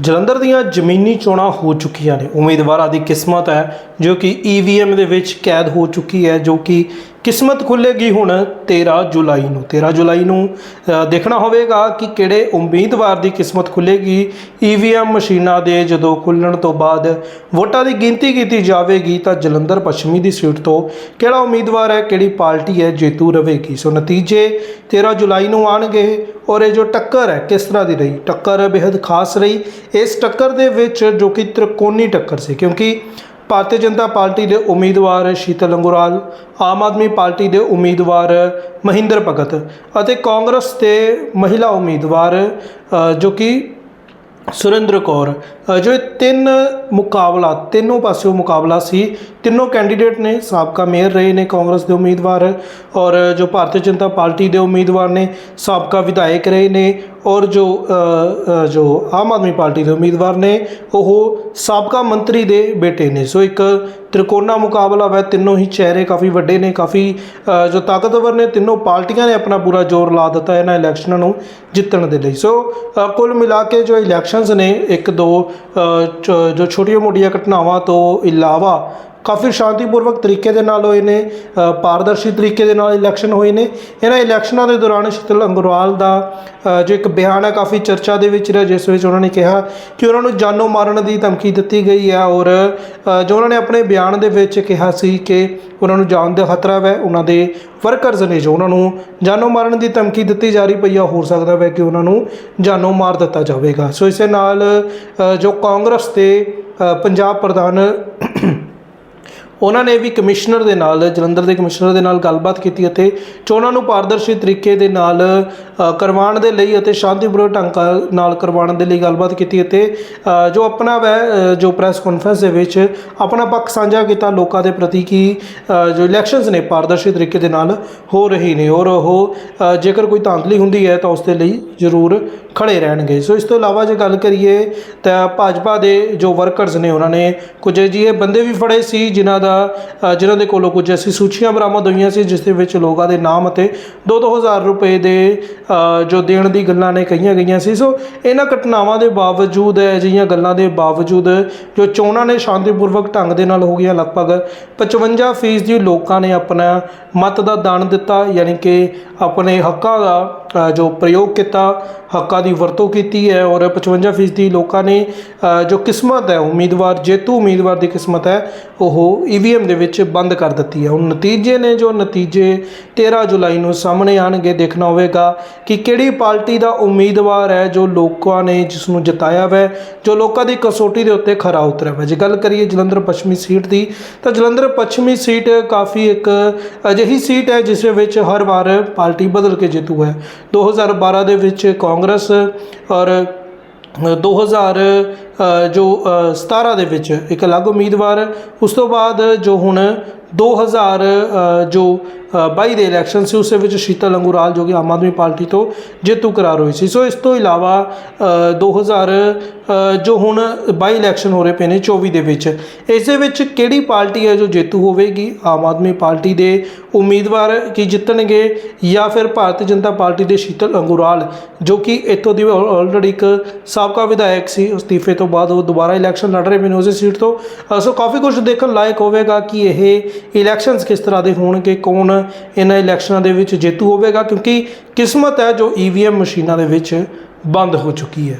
ਜਲੰਧਰ ਦੀਆਂ ਜ਼ਮੀਨੀ ਚੋਣਾਂ ਹੋ ਚੁੱਕੀਆਂ ਨੇ। ਉਮੀਦਵਾਰਾਂ ਦੀ ਕਿਸਮਤ ਹੈ ਜੋ ਕਿ ਈਵੀਐਮ ਦੇ ਵਿੱਚ ਕੈਦ ਹੋ ਚੁੱਕੀ ਹੈ, ਜੋ ਕਿ ਕਿਸਮਤ ਖੁੱਲੇਗੀ ਹੁਣ 13 ਜੁਲਾਈ ਨੂੰ। 13 ਜੁਲਾਈ ਨੂੰ ਦੇਖਣਾ ਹੋਵੇਗਾ ਕਿ ਕਿਹੜੇ ਉਮੀਦਵਾਰ ਦੀ ਕਿਸਮਤ ਖੁੱਲੇਗੀ ਈਵੀਐਮ ਮਸ਼ੀਨਾਂ ਦੇ ਜਦੋਂ ਖੁੱਲਣ ਤੋਂ ਬਾਅਦ ਵੋਟਾਂ ਦੀ ਗਿਣਤੀ ਕੀਤੀ ਜਾਵੇਗੀ ਤਾਂ ਜਲੰਧਰ ਪੱਛਮੀ ਦੀ ਸੀਟ ਤੋਂ ਕਿਹੜਾ ਉਮੀਦਵਾਰ ਹੈ, ਕਿਹੜੀ ਪਾਰਟੀ ਹੈ, ਜੇਤੂ ਰਹੇਗੀ। ਸੋ ਨਤੀਜੇ 13 ਜੁਲਾਈ ਨੂੰ ਆਣਗੇ ਔਰ ਇਹ ਜੋ ਟੱਕਰ ਹੈ, ਕਿਸ ਤਰ੍ਹਾਂ ਦੀ ਰਹੀ? ਟੱਕਰ ਬੇहद ਖਾਸ ਰਹੀ। ਇਸ ਟੱਕਰ ਦੇ ਵਿੱਚ ਜੋ ਕਿ ਤ੍ਰਿਕੋਣੀ ਟੱਕਰ ਸੀ, ਕਿਉਂਕਿ ਭਾਰਤੀ ਜਨਤਾ ਪਾਰਟੀ ਦੇ ਉਮੀਦਵਾਰ ਸ਼ੀਤਲ ਅੰਗੁਰਾਲ, ਆਮ ਆਦਮੀ ਪਾਰਟੀ ਦੇ ਉਮੀਦਵਾਰ ਮਹਿੰਦਰ ਭਗਤ ਅਤੇ ਕਾਂਗਰਸ ਦੇ ਮਹਿਲਾ ਉਮੀਦਵਾਰ ਜੋ ਕਿ ਸੁਰਿੰਦਰ ਕੌਰ। ਜੋ ਤਿੰਨ ਮੁਕਾਬਲਾ, ਤਿੰਨੋਂ ਪਾਸਿਓਂ ਮੁਕਾਬਲਾ ਸੀ, ਤਿੰਨੋਂ ਕੈਂਡੀਡੇਟ ਨੇ ਸਾਬਕਾ ਮੇਅਰ ਰਹੇ ਨੇ ਕਾਂਗਰਸ ਦੇ ਉਮੀਦਵਾਰ ਔਰ ਜੋ ਭਾਰਤੀ ਜਨਤਾ ਪਾਰਟੀ ਦੇ ਉਮੀਦਵਾਰ ਨੇ ਸਾਬਕਾ ਵਿਧਾਇਕ ਰਹੇ ਨੇ ਔਰ ਜੋ ਜੋ ਆਮ ਆਦਮੀ ਪਾਰਟੀ ਦੇ ਉਮੀਦਵਾਰ ਨੇ, ਉਹ ਸਾਬਕਾ ਮੰਤਰੀ ਦੇ ਬੇਟੇ ਨੇ। ਸੋ ਇੱਕ ਤ੍ਰਿਕੋਣਾ ਮੁਕਾਬਲਾ ਹੈ ਤਿੰਨੋਂ ਹੀ ਚਿਹਰੇ ਕਾਫੀ ਵੱਡੇ ਨੇ, ਕਾਫੀ ਜੋ ਤਾਕਤਵਰ ਨੇ, ਤਿੰਨੋਂ ਪਾਰਟੀਆਂ ਨੇ ਆਪਣਾ ਪੂਰਾ ਜ਼ੋਰ ਲਾ ਦਿੱਤਾ ਇਹਨਾਂ ਇਲੈਕਸ਼ਨਾਂ ਨੂੰ ਜਿੱਤਣ ਦੇ ਲਈ। ਸੋ ਕੁੱਲ ਮਿਲਾ ਕੇ ਜੋ ਇਲੈਕਸ਼ਨਸ ਨੇ, ਇੱਕ ਦੋ ਜੋ ਛੋਟੀਆਂ-ਮੋਟੀਆਂ ਘਟਨਾਵਾਂ ਤੋਂ ਇਲਾਵਾ ਕਾਫੀ ਸ਼ਾਂਤੀਪੂਰਵਕ ਤਰੀਕੇ ਦੇ ਨਾਲ ਹੋਏ ਨੇ ਪਾਰਦਰਸ਼ੀ ਤਰੀਕੇ ਦੇ ਨਾਲ ਇਲੈਕਸ਼ਨ ਹੋਏ ਨੇ। ਇਹਨਾਂ ਇਲੈਕਸ਼ਨਾਂ ਦੇ ਦੌਰਾਨ ਸ਼ੀਤਲ ਅੰਗਰਵਾਲ ਦਾ ਜੋ ਇੱਕ ਬਿਆਨ ਹੈ ਕਾਫੀ ਚਰਚਾ ਦੇ ਵਿੱਚ ਰਿਹਾ, ਜਿਸ ਵਿੱਚ ਉਹਨਾਂ ਨੇ ਕਿਹਾ ਕਿ ਉਹਨਾਂ ਨੂੰ ਜਾਨੋਂ ਮਾਰਨ ਦੀ ਧਮਕੀ ਦਿੱਤੀ ਗਈ ਹੈ ਔਰ ਜੋ ਉਹਨਾਂ ਨੇ ਆਪਣੇ ਬਿਆਨ ਦੇ ਵਿੱਚ ਕਿਹਾ ਸੀ ਕਿ ਉਹਨਾਂ ਨੂੰ ਜਾਨ ਦਾ ਖਤਰਾ ਹੈ ਉਹਨਾਂ ਦੇ ਵਰਕਰਸ ਨੇ ਜੋ ਉਹਨਾਂ ਨੂੰ ਜਾਨੋਂ ਮਾਰਨ ਦੀ ਧਮਕੀ ਦਿੱਤੀ ਜਾ ਰਹੀ ਪਈ ਆ, ਹੋ ਸਕਦਾ ਹੈ ਕਿ ਉਹਨਾਂ ਨੂੰ ਜਾਨੋਂ ਮਾਰ ਦਿੱਤਾ ਜਾਵੇਗਾ। ਸੋ ਇਸੇ ਨਾਲ ਜੋ ਕਾਂਗਰਸ ਦੇ ਪੰਜਾਬ ਪ੍ਰਧਾਨ ਉਹਨਾਂ ਨੇ ਵੀ ਕਮਿਸ਼ਨਰ ਦੇ ਨਾਲ, ਜਲੰਧਰ ਦੇ ਕਮਿਸ਼ਨਰ ਦੇ ਨਾਲ ਗੱਲਬਾਤ ਕੀਤੀ ਅਤੇ ਚੋਣਾਂ ਨੂੰ ਪਾਰਦਰਸ਼ੀ ਤਰੀਕੇ ਦੇ ਨਾਲ ਕਰਵਾਉਣ ਦੇ ਲਈ ਅਤੇ ਸ਼ਾਂਤੀਪੂਰਵਕ ਢੰਗ ਨਾਲ ਕਰਵਾਉਣ ਦੇ ਲਈ ਗੱਲਬਾਤ ਕੀਤੀ ਅਤੇ ਜੋ ਆਪਣਾ ਵੈ ਜੋ ਪ੍ਰੈਸ ਕਾਨਫਰੰਸ ਦੇ ਵਿੱਚ ਆਪਣਾ ਪੱਖ ਸਾਂਝਾ ਕੀਤਾ, ਲੋਕਾਂ ਦੇ ਪ੍ਰਤੀ ਕਿ ਜੋ ਇਲੈਕਸ਼ਨਸ ਨੇ ਪਾਰਦਰਸ਼ੀ ਤਰੀਕੇ ਦੇ ਨਾਲ ਹੋ ਰਹੀ ਨੇ ਔਰ ਉਹ ਜੇਕਰ ਕੋਈ ਧਾਂਦਲੀ ਹੁੰਦੀ ਹੈ ਤਾਂ ਉਸ ਦੇ ਲਈ ਜ਼ਰੂਰ ਖੜੇ ਰਹਿਣਗੇ। ਸੋ ਇਸ ਤੋਂ ਇਲਾਵਾ ਜੇ ਗੱਲ ਕਰੀਏ ਤਾਂ ਭਾਜਪਾ ਦੇ ਜੋ ਵਰਕਰਸ ਨੇ, ਉਹਨਾਂ ਨੇ ਕੁਝ ਅਜਿਹੇ ਬੰਦੇ ਵੀ ਫੜੇ ਸੀ, ਜਿਨ੍ਹਾਂ ਦਾ ਜਿਨ੍ਹਾਂ ਦੇ ਕੋਲੋਂ ਕੁਝ ਐਸੀ ਸੂਚੀਆਂ ਬਰਾਮਦ ਹੋਈਆਂ ਸੀ, ਜਿਸ ਦੇ ਵਿੱਚ ਲੋਕਾਂ ਦੇ ਨਾਮ ਅਤੇ 2-2000 ਰੁਪਏ ਦੇ ਜੋ ਦੇਣ ਦੀ ਗੱਲਾਂ ਨੇ ਕਹੀਆਂ ਗਈਆਂ ਸੀ। ਸੋ ਇਹਨਾਂ ਘਟਨਾਵਾਂ ਦੇ ਬਾਵਜੂਦ, ਅਜਿਹੀਆਂ ਗੱਲਾਂ ਦੇ ਬਾਵਜੂਦ ਜੋ ਚੋਣਾਂ ਨੇ ਸ਼ਾਂਤੀਪੂਰਵਕ ਢੰਗ ਦੇ ਨਾਲ ਹੋ ਗਈਆਂ, ਲਗਭਗ 55% ਫੀਸਦੀ ਲੋਕਾਂ ਨੇ ਆਪਣਾ ਮਤ ਦਾ ਦਾਨ ਦਿੱਤਾ, ਯਾਨੀ ਕਿ ਆਪਣੇ ਹੱਕਾਂ ਦਾ ਜੋ ਪ੍ਰਯੋਗ ਕੀਤਾ, ਹੱਕਾਂ ਦੀ ਵਰਤੋਂ ਕੀਤੀ ਹੈ ਔਰ 55% ਫੀਸਦੀ ਲੋਕਾਂ ਨੇ ਜੋ ਕਿਸਮਤ ਹੈ, ਉਮੀਦਵਾਰ ਜੇਤੂ ਉਮੀਦਵਾਰ ਦੀ ਕਿਸਮਤ ਹੈ, ਉਹ ਈਵੀਐਮ ਦੇ ਵਿੱਚ ਬੰਦ ਕਰ ਦਿੱਤੀ ਹੈ। ਹੁਣ ਨਤੀਜੇ ਨੇ ਜੋ ਨਤੀਜੇ 13 ਜੁਲਾਈ ਨੂੰ ਸਾਹਮਣੇ ਆਣਗੇ, ਦੇਖਣਾ ਹੋਵੇਗਾ ਕਿ ਕਿਹੜੀ ਪਾਰਟੀ ਦਾ ਉਮੀਦਵਾਰ ਹੈ, ਜੋ ਲੋਕਾਂ ਨੇ ਜਿਸ ਨੂੰ ਜਿਤਾਇਆ ਵੈ, ਜੋ ਲੋਕਾਂ ਦੀ ਕਸੋਟੀ ਦੇ ਉੱਤੇ ਖਰਾ ਉਤਰਿਆ ਵੈ। ਜੇ ਗੱਲ ਕਰੀਏ ਜਲੰਧਰ ਪੱਛਮੀ ਸੀਟ ਦੀ, ਤਾਂ ਜਲੰਧਰ ਪੱਛਮੀ ਸੀਟ ਕਾਫੀ ਇੱਕ ਅਜਿਹੀ ਸੀਟ ਹੈ, ਜਿਸ ਵਿੱਚ ਹਰ ਵਾਰ ਪਾਰਟੀ ਬਦਲ ਕੇ ਜਿੱਤੂ ਹੈ। 2012 ਦੇ ਵਿੱਚ ਕਾਂਗਰਸ ਔਰ 2000 ਅ, ਜੋ ਅ, 17 ਦੇ ਵਿੱਚ ਇੱਕ ਅਲੱਗ ਉਮੀਦਵਾਰ ਉਸ ਤੋਂ ਬਾਅਦ ਜੋ ਹੁਣ 2000 ਅ, ਜੋ ਅ, 22 ਦੇ ਇਲੈਕਸ਼ਨ ਸੀ ਉਸ ਵਿੱਚ ਸ਼ੀਤਲ ਅੰਗੁਰਾਲ ਜੋ ਕਿ ਆਮ ਆਦਮੀ ਪਾਰਟੀ ਤੋਂ ਜੇਤੂ ਕਰਾਰ ਹੋਈ ਸੀ। ਸੋ ਇਸ ਤੋਂ ਇਲਾਵਾ ਅ, 2000 ਜੋ ਹੁਣ 22 ਇਲੈਕਸ਼ਨ ਹੋ ਰਹੇ ਪਏ ਨੇ 24 ਦੇ ਵਿੱਚ ਇਸ ਦੇ ਵਿੱਚ ਕਿਹੜੀ ਪਾਰਟੀ ਹੈ ਜੋ ਜੇਤੂ ਹੋਵੇਗੀ? ਆਮ ਆਦਮੀ ਪਾਰਟੀ ਦੇ ਉਮੀਦਵਾਰ ਕੀ ਜਿੱਤਣਗੇ ਜਾਂ ਫਿਰ ਭਾਰਤੀ ਜਨਤਾ ਪਾਰਟੀ ਦੇ ਸ਼ੀਤਲ ਅੰਗੂਰਾਲ ਜੋ ਕਿ ਇੱਥੋਂ ਦੀ ਆਲਰੇਡੀ ਇੱਕ ਸਾਬਕਾ ਵਿਧਾਇਕ ਸੀ ਅਸਤੀਫੇ ਤੋਂ ਬਾਅਦ ਉਹ ਦੁਬਾਰਾ ਇਲੈਕਸ਼ਨ ਲੜ ਰਹੇ ਨੇ ਉਸੇ ਸੀਟ ਤੋਂ। ਸੋ ਕਾਫੀ ਕੁਝ ਦੇਖਣ ਲਾਇਕ ਹੋਵੇਗਾ ਕਿ ਇਹ ਇਲੈਕਸ਼ਨਸ ਕਿਸ ਤਰ੍ਹਾਂ ਦੇ ਹੋਣਗੇ, ਕੌਣ ਇਹਨਾਂ ਇਲੈਕਸ਼ਨਾਂ ਦੇ ਵਿੱਚ ਜੇਤੂ ਹੋਵੇਗਾ, ਕਿਉਂਕਿ ਕਿਸਮਤ ਹੈ ਜੋ ਈਵੀਐਮ ਮਸ਼ੀਨਾਂ ਦੇ ਵਿੱਚ ਬੰਦ ਹੋ ਚੁੱਕੀ ਹੈ।